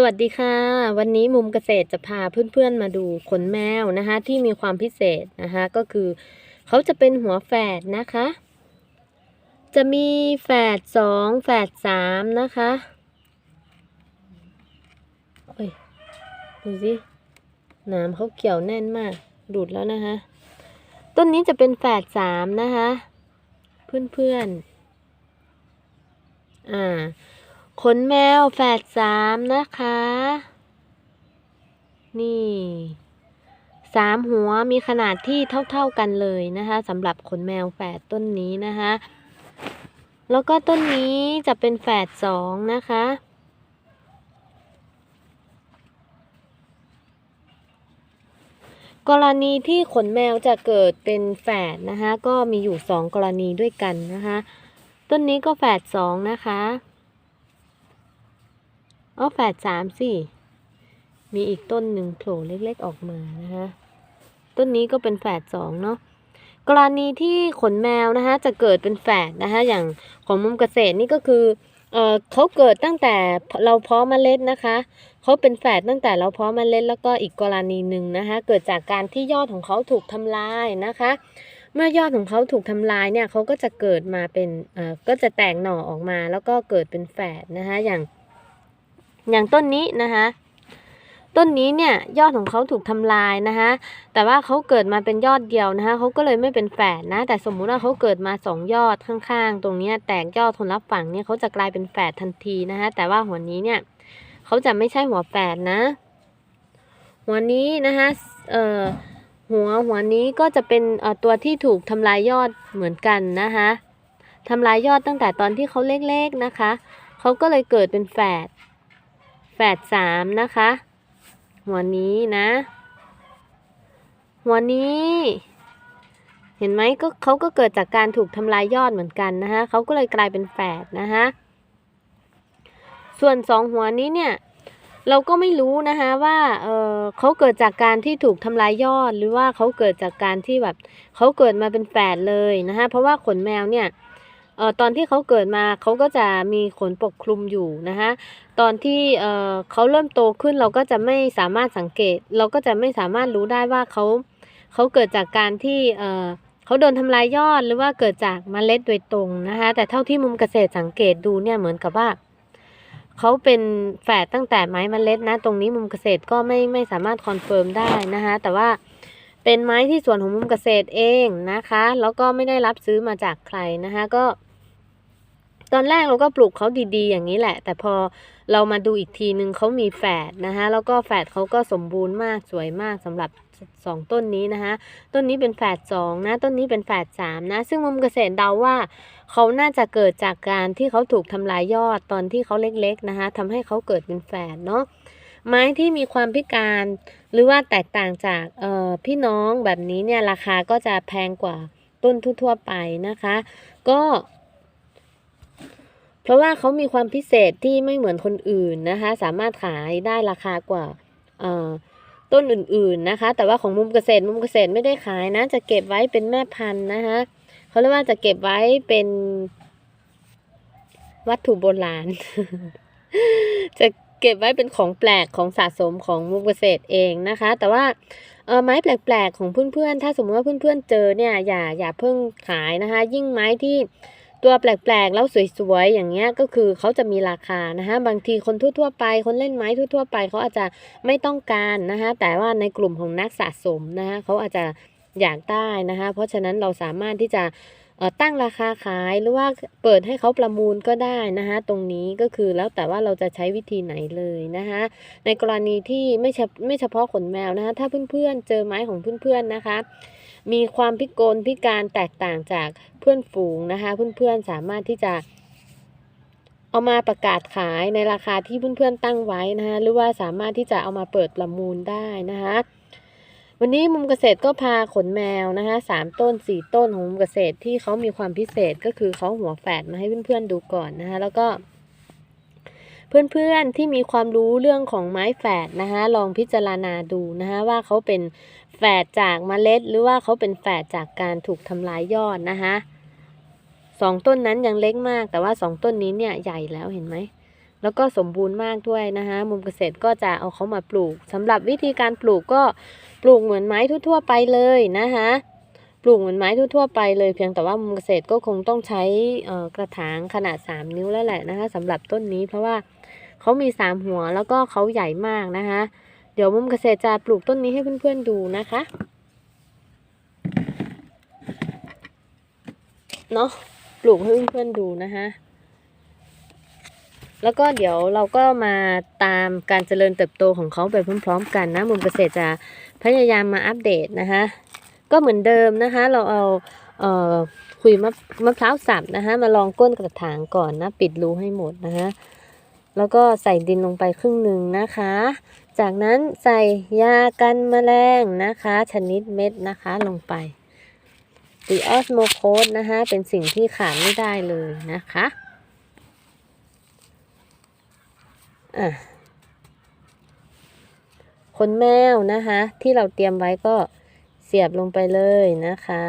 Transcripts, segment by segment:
สวัสดีค่ะ วันนี้มุมเกษตรจะพาเพื่อนๆมาดูขนแมวนะคะ ที่มีความพิเศษนะคะก็คือเขาจะเป็นหัวแฝดนะคะ จะมีแฝดสองแฝดสามนะคะเอ้ยดูสินามเขาเกี่ยวแน่นมากดูดแล้วนะคะ ต้นนี้จะเป็นแฝดสามนะคะ เพื่อนๆอ่า ขนแมวแฝดสามนะคะ นี่สามหัวมีขนาดที่เท่าๆกันเลยนะคะสำหรับขนแมวแฝดต้นนี้นะคะ แล้วก็ต้นนี้จะเป็นแฝดสองนะคะ กรณีที่ขนแมวจะเกิดเป็นแฝดนะคะ ก็มีอยู่สองกรณีด้วยกันนะคะ ต้นนี้ก็แฝดสองนะคะ อ๋อแฝดสามสิมีอีกต้นหนึ่งโผล่เล็กๆออกมานะคะต้นนี้ก็เป็นแฝดสองเนาะกรณีที่ขนแมวนะคะจะเกิดเป็นแฝดนะคะอย่างของมุมเกษตรนี่ก็คือเอ่อเขาเกิดตั้งแต่เราเพาะเมล็ดนะคะเขาเป็นแฝดตั้งแต่เราเพาะเมล็ดแล้วก็อีกกรณีหนึ่งนะคะเกิดจากการที่ยอดของเขาถูกทำลายนะคะ เมื่อยอดของเขาถูกทำลายเนี่ยเขาก็จะเกิดมาเป็นเอ่อก็จะแตกหน่อออกมา แล้วก็เกิดเป็นแฝดนะคะอย่าง อย่างต้นนี้นะคะต้นนี้เนี่ยยอดของเขาถูกทำลายนะคะแต่ว่าเขาเกิดมาเป็นยอดเดียวนะคะเขาก็เลยไม่เป็นแฝดนะ แต่สมมุติว่าเขาเกิดมาสองยอดข้างๆ ตรงนี้แตกยอดทนรับฝั่งเนี่ยเขาจะกลายเป็นแฝดทันทีนะคะแต่ว่าหัวนี้เนี่ยเขาจะไม่ใช่หัวแฝดนะ หัวนี้นะคะเอ่อหัวหัวนี้ก็จะเป็นเอ่อตัวที่ถูกทำลายยอดเหมือนกันนะคะทำลายยอดตั้งแต่ตอนที่เขาเล็กๆนะคะเขาก็เลยเกิดเป็นแฝด แฝดสามนะคะ หัวนี้นะ หัวนี้ เห็นไหมก็เขาก็เกิดจากการถูกทำลายยอดเหมือนกันนะคะเขาก็เลยกลายเป็นแฝดนะคะส่วนสองหัวนี้เนี่ยเราก็ไม่รู้นะคะว่า เออเขาเกิดจากการที่ถูกทำลายยอด หรือว่าเขาเกิดจากการที่แบบเขาเกิดมาเป็นแฝดเลยนะคะเพราะว่าขนแมวเนี่ย ออตอนที่เขาเกิดมาเขาก็จะมีขนปกคลุมอยู่นะคะตอนที่เออเขาเริ่มโตขึ้นเราก็จะไม่สามารถสังเกต เราก็จะไม่สามารถรู้ได้ว่าเขาเขาเกิดจากการที่เออเขาโดนทำลายยอดหรือว่าเกิดจากเมล็ดโดยตรงนะคะแต่เท่าที่มุมเกษตรสังเกตดูเนี่ยเหมือนกับว่าเขาเป็นแฝดตั้งแต่ไม้เมล็ดนะ ตรงนี้มุมเกษตรก็ไม่ไม่สามารถคอนเฟิร์มได้นะคะแต่ว่าเป็นไม้ที่สวนของมุมเกษตรเองนะคะ แล้วก็ไม่ได้รับซื้อมาจากใครนะคะก็ ตอนแรกเราก็ปลูกเขาดีๆ อย่างนี้แหละ แต่พอเรามาดูอีกทีนึงเขามีแฝดนะคะแล้วก็แฝดเขาก็สมบูรณ์มากสวยมากสำหรับสองต้นนี้นะคะ ต้นนี้เป็นแฝดสองนะ ต้นนี้เป็นแฝดสามนะ ซึ่งมุมเกษตรเดาว่า เขาน่าจะเกิดจากการที่เขาถูกทำลายยอดตอนที่เขาเล็กๆนะคะทำให้เขาเกิดเป็นแฝดเนาะ ไม้ที่มีความพิการ หรือว่าแตกต่างจากออพี่น้องแบบนี้เนี่ยราคาก็จะแพงกว่าต้นทั่วๆไปนะคะ ก็ เพราะว่าเขามีความพิเศษที่ไม่เหมือนคนอื่นนะคะ สามารถขายได้ราคากว่าต้นอื่นๆนะคะ แต่ว่าของมุมเกษตรมุมเกษตรไม่ได้ขายนะ จะเก็บไว้เป็นแม่พันธุ์นะคะเขาเรียกว่าจะเก็บไว้เป็นวัตถุโบราณ จะเก็บไว้เป็นของแปลกของสะสมของมุมเกษตรเองนะคะ แต่ว่าเออไม้แปลกๆของเพื่อนๆ ถ้าสมมติว่าเพื่อนๆเจอเนี่ยอย่าอย่าเพิ่งขายนะคะ ยิ่งไม้ที่ ตัวแปลกๆแล้วสวยๆอย่างเงี้ยก็คือเขาจะมีราคานะคะบางทีคนทั่วๆไป คนเล่นไม้ทั่วๆไปเขาอาจจะไม่ต้องการนะคะแต่ว่าในกลุ่มของนักสะสมนะคะเขาอาจจะอยากได้นะคะเพราะฉะนั้นเราสามารถที่จะ ตั้งราคาขายหรือว่าเปิดให้เขาประมูลก็ได้นะคะตรงนี้ก็คือแล้วแต่ว่าเราจะใช้วิธีไหนเลยนะคะในกรณีที่ไม่เฉพไม่เฉพาะขนแมวนะคะถ้าเพื่อนๆเจอไม้ของเพื่อนๆนะคะ มีความพิกลพิการแตกต่างจากเพื่อนฝูงนะคะเพื่อนๆสามารถที่จะเอามาประกาศขายในราคาที่เพื่อนๆตั้งไว้นะคะหรือว่าสามารถที่จะเอามาเปิดประมูลได้นะคะ วันนี้มุมเกษตรก็พาขนแมวนะคะสามต้นสี่ต้นของมุมเกษตรที่เขามีความพิเศษก็คือเขาหัวแฝดมาให้เพื่อนๆดูก่อนนะคะแล้วก็ เพื่อนๆที่มีความรู้เรื่องของไม้แฝดนะคะลองพิจารณาดูนะคะว่าเขาเป็นแฝดจากเมล็ด หรือว่าเขาเป็นแฝดจากการถูกทำลายยอดนะคะสองต้นนั้นยังเล็กมาก แต่ว่าสองต้นนี้เนี่ยใหญ่แล้วเห็นไหมแล้วก็สมบูรณ์มากด้วยนะคะมุมเกษตรก็จะเอาเขามาปลูกสำหรับวิธีการปลูกก็ ปลูกเหมือนไม้ทั่วๆไปเลยนะคะปลูกเหมือนไม้ทั่วๆไปเลยเพียงแต่ว่ามุมเกษตรก็คงต้องใช้กระถางขนาด 3 นิ้วแล้วแหละนะคะสำหรับต้นนี้เพราะว่าเขามี 3 หัวแล้วก็เขาใหญ่มากนะคะเดี๋ยวมุมเกษตรจะปลูกต้นนี้ให้เพื่อนๆดูนะคะเนาะปลูกให้เพื่อนๆดูนะคะ แล้วก็เดี๋ยวเราก็มาตามการเจริญเติบโตของเขาไปพร้อมๆ กันนะ มุมเกษตรจะพยายามมาอัปเดตนะคะ ก็เหมือนเดิมนะคะ เราเอาเอ่อคุยมะมะพร้าวสับนะคะมาลองก้นกระถางก่อนนะ ปิดรูให้หมดนะคะแล้วก็ใส่ดินลงไปครึ่งหนึ่งนะคะ จากนั้นใส่ยากันแมลงนะคะ ชนิดเม็ดนะคะลงไปตีออสโมโคสนะคะเป็นสิ่งที่ขาดไม่ได้เลยนะคะ อะขนแมวนะคะ ที่เราเตรียมไว้ก็เสียบลงไปเลยนะคะ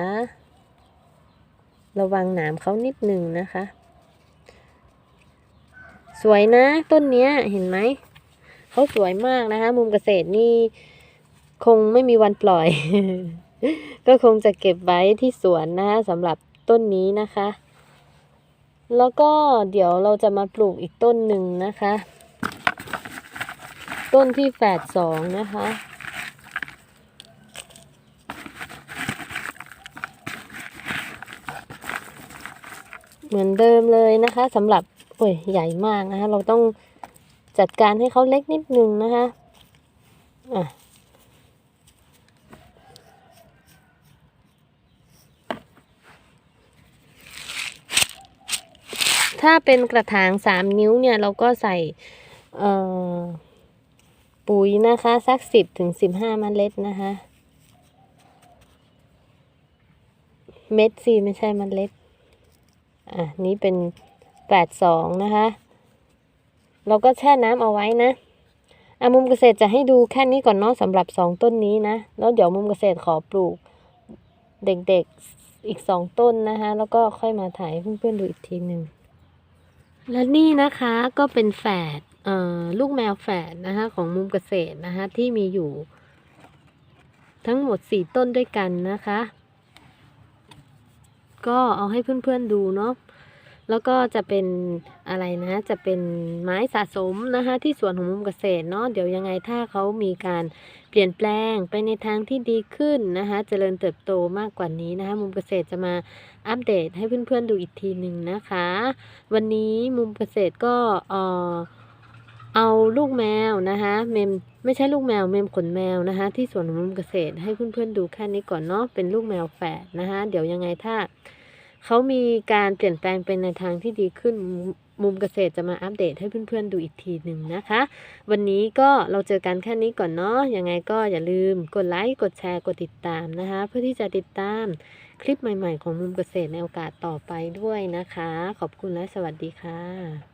ระวังหนามเขานิดหนึ่งนะคะ สวยนะต้นเนี้ยเห็นไหมเขาสวยมากนะคะ มุมเกษตรนี่คงไม่มีวันปล่อย ก็คงจะเก็บไว้ที่สวนนะคะสำหรับต้นนี้นะคะ แล้วก็เดี๋ยวเราจะมาปลูกอีกต้นหนึ่งนะคะ ต้นที่แฝดสองนะคะ เหมือนเดิมเลยนะคะสำหรับโอ้ยใหญ่มากนะคะ เราต้องจัดการให้เขาเล็กนิดนึงนะคะอะถ้าเป็นกระถางสามนิ้วเนี่ย เราก็ใส่ เอ่อ ปุ๋ยนะคะ สักสิบถึงสิบห้าเมล็ดนะคะ เม็ดสิไม่ใช่เมล็ด อะ นี่เป็นแปดสองนะคะ เราก็แช่น้ำเอาไว้นะอะมุมเกษตรจะให้ดูแค่นี้ก่อนเนาะสำหรับสองต้นนี้นะ แล้วเดี๋ยวมุมเกษตรขอปลูก เด็กๆอีกสองต้นนะคะ แล้วก็ค่อยมาถ่ายเพื่อนๆดูอีกทีหนึ่งและนี่นะคะก็เป็นแฝด ลูกแมวแฝดนะคะของมุมเกษตรนะคะที่มีอยู่ ทั้งหมดสี่ต้นด้วยกันนะคะ ก็เอาให้เพื่อนๆดูเนาะแล้วก็จะเป็นอะไรนะจะเป็นไม้สะสมนะคะที่สวนของมุมเกษตรเนาะเดี๋ยวยังไงถ้าเขามีการเปลี่ยนแปลงไปในทางที่ดีขึ้นนะคะเจริญเติบโตมากกว่านี้นะคะมุมเกษตรจะมาอัปเดตให้เพื่อนๆดูอีกทีหนึ่งนะคะ วันนี้มุมเกษตรก็เออ เอาลูกแมวนะคะเมมไม่ใช่ลูกแมวเมมขนแมวนะคะที่สวนมุมเกษตรให้เพื่อนๆดูแค่นี้ก่อนเนาะเป็นลูกแมวแฝดนะคะเดี๋ยวยังไงถ้าเขามีการเปลี่ยนแปลงเป็นในทางที่ดีขึ้นมุมมุมเกษตรจะมาอัปเดตให้เพื่อนๆดูอีกทีหนึ่งนะคะ วันนี้ก็เราเจอกันแค่นี้ก่อนเนาะยังไงก็อย่าลืมกดไลค์กดแชร์กดติดตามนะคะ เพื่อที่จะติดตามคลิปใหม่ๆ ของมุมเกษตรในโอกาสต่อไปด้วยนะคะ ขอบคุณและสวัสดีค่ะ